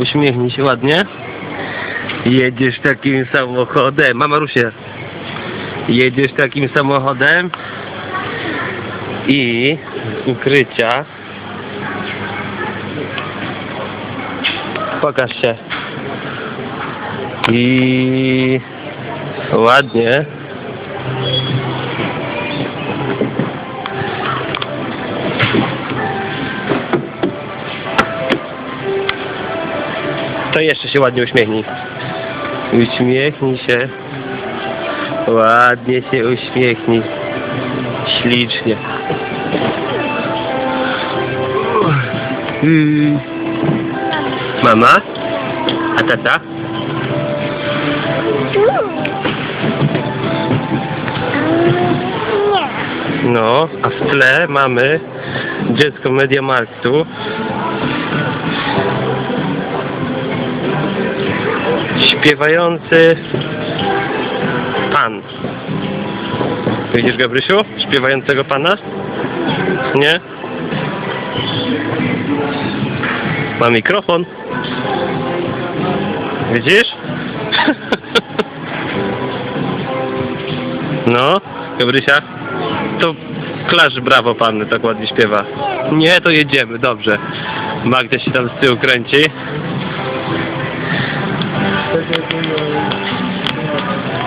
Uśmiechnij się ładnie. Jedziesz takim samochodem. Mama Rusie. Jedziesz takim samochodem. I ukrycia. Pokaż się. I ładnie. To jeszcze się ładnie uśmiechnij. Uśmiechnij się. Ładnie się uśmiechnij. Ślicznie. Mama? A tata? No, a w tle mamy dziecko Mediamarktu. Śpiewający pan. Widzisz, Gabrysiu? Śpiewającego pana? Nie? Ma mikrofon. Widzisz? No, Gabrysia? To klasz brawo panny, tak ładnie śpiewa. Nie, to jedziemy, dobrze. Magda się tam z tyłu kręci. Gracias, señor.